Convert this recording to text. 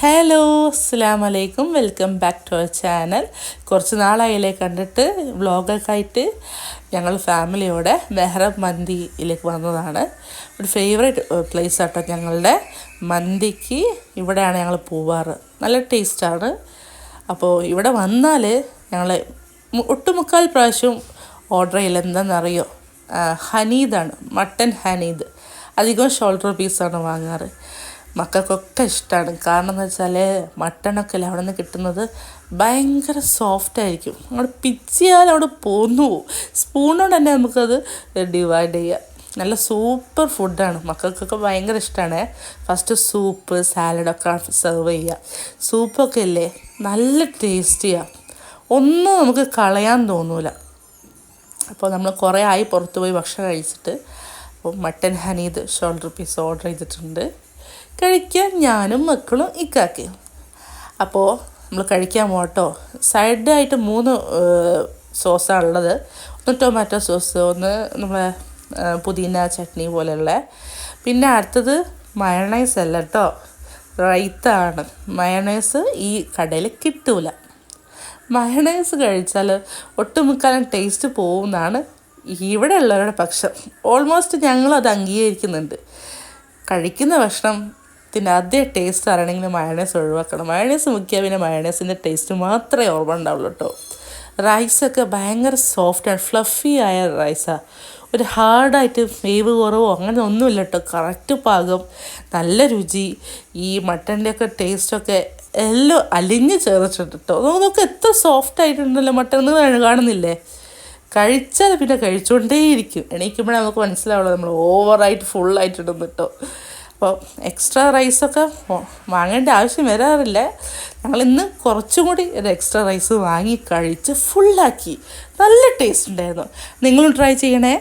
Hello അസ്സാം വലൈക്കും welcome back to our channel കുറച്ച് നാളായില്ലേ കണ്ടിട്ട് വ്ളോഗൊക്കെ ആയിട്ട് ഞങ്ങൾ ഫാമിലിയോടെ മെഹ്റ മന്തിയിലേക്ക് വന്നതാണ്. ഒരു ഫേവറേറ്റ് പ്ലേസ് ആട്ടോ ഞങ്ങളുടെ. മന്തിക്ക് ഇവിടെയാണ് ഞങ്ങൾ പോവാറ്. നല്ല ടേസ്റ്റാണ് അപ്പോൾ ഇവിടെ വന്നാൽ ഞങ്ങൾ ഒട്ടുമുക്കാൽ പ്രാവശ്യം ഓർഡർ ചെയ്യില്ല എന്താണെന്നറിയോ ഹനീദാണ്. മട്ടൻ ഹനീദ്. അധികം ഷോൾഡർ പീസാണ് വാങ്ങാറ്. മക്കൾക്കൊക്കെ ഇഷ്ടമാണ് കാരണം എന്ന് വെച്ചാൽ മട്ടണൊക്കെ അല്ലേ അവിടെ നിന്ന് കിട്ടുന്നത് ഭയങ്കര സോഫ്റ്റ് ആയിരിക്കും. അവിടെ പിച്ചിയാൽ അവിടെ പോന്നു പോകും സ്പൂണോട് തന്നെ നമുക്കത് ഡിവൈഡ് ചെയ്യാം. നല്ല സൂപ്പർ ഫുഡാണ് മക്കൾക്കൊക്കെ ഭയങ്കര ഇഷ്ടമാണ് ഫസ്റ്റ് സൂപ്പ് സാലഡൊക്കെ സെർവ് ചെയ്യുക സൂപ്പൊക്കെ ഇല്ലേ നല്ല ടേസ്റ്റിയാണ് ഒന്നും നമുക്ക് കളയാൻ തോന്നൂല. അപ്പോൾ നമ്മൾ കുറേ ആയി പുറത്ത് പോയി ഭക്ഷണം കഴിച്ചിട്ട് അപ്പോൾ മട്ടൻ ഹനീദ് ഷോൾഡർ പീസ് ഓർഡർ ചെയ്തിട്ടുണ്ട്. കഴിക്കാൻ ഞാനും മക്കളും ഇക്കാക്കി. അപ്പോൾ നമ്മൾ കഴിക്കാൻ പോട്ടോ സൈഡായിട്ട് മൂന്ന് സോസാണ് ഉള്ളത് ഒന്ന് ടൊമാറ്റോ സോസ് ഒന്ന് നമ്മളെ പുതിന ചട്നി പോലെയുള്ള. പിന്നെ അടുത്തത് മയണൈസ് അല്ല കേട്ടോ റൈത്താണ്. മയണൈസ് ഈ കടയിൽ കിട്ടൂല. മയണൈസ് കഴിച്ചാൽ ഒട്ടുമുക്കാലും ടേസ്റ്റ് പോകുന്നതാണ് ഇവിടെ ഉള്ളവരുടെ പക്ഷം. ഓൾമോസ്റ്റ് ഞങ്ങളത് അംഗീകരിക്കുന്നുണ്ട്. കഴിക്കുന്ന ഭക്ഷണത്തിന്റെ അതേ ടേസ്റ്റ് അറിയണമെങ്കിൽ മയണൈസ് ഒഴിവാക്കണം. മയണൈസ് മുക്കിയാൽ പിന്നെ മയണൈസിന്റെ ടേസ്റ്റ് മാത്രമേ ഓർമ്മ ഉണ്ടാവുള്ളൂ കേട്ടോ റൈസൊക്കെ ഭയങ്കര സോഫ്റ്റ് ആൻഡ് ഫ്ലഫി ആയ റൈസാണ് ഒരു ഹാർഡായിട്ട് വേവ് കുറവോ അങ്ങനെ ഒന്നുമില്ല കേട്ടോ കറക്റ്റ് പാകം നല്ല രുചി. ഈ മട്ടന്റെ ഒക്കെ ടേസ്റ്റൊക്കെ എല്ലാം അലിഞ്ഞ് ചേർത്തിട്ടുണ്ട് കേട്ടോ നോക്ക് എത്ര സോഫ്റ്റ് ആയിട്ടുണ്ടല്ലോ മട്ടൻ എന്ന് കാണുന്നില്ലേ? കഴിച്ചാൽ പിന്നെ കഴിച്ചുകൊണ്ടേയിരിക്കും എണീക്കുമ്പോഴേ നമുക്ക് മനസ്സിലാവുള്ളൂ. നമ്മൾ ഓവറായിട്ട് ഫുള്ളായിട്ടുണ്ടെന്ന് കേട്ടോ അപ്പോൾ എക്സ്ട്രാ റൈസൊക്കെ വാങ്ങേണ്ട ആവശ്യം വരാറില്ല. ഞങ്ങൾ ഇന്ന് കുറച്ചും കൂടി ഒരു എക്സ്ട്രാ റൈസ് വാങ്ങി കഴിച്ച് ഫുള്ളാക്കി നല്ല ടേസ്റ്റ് ഉണ്ടായിരുന്നു. നിങ്ങളും ട്രൈ ചെയ്യണേ.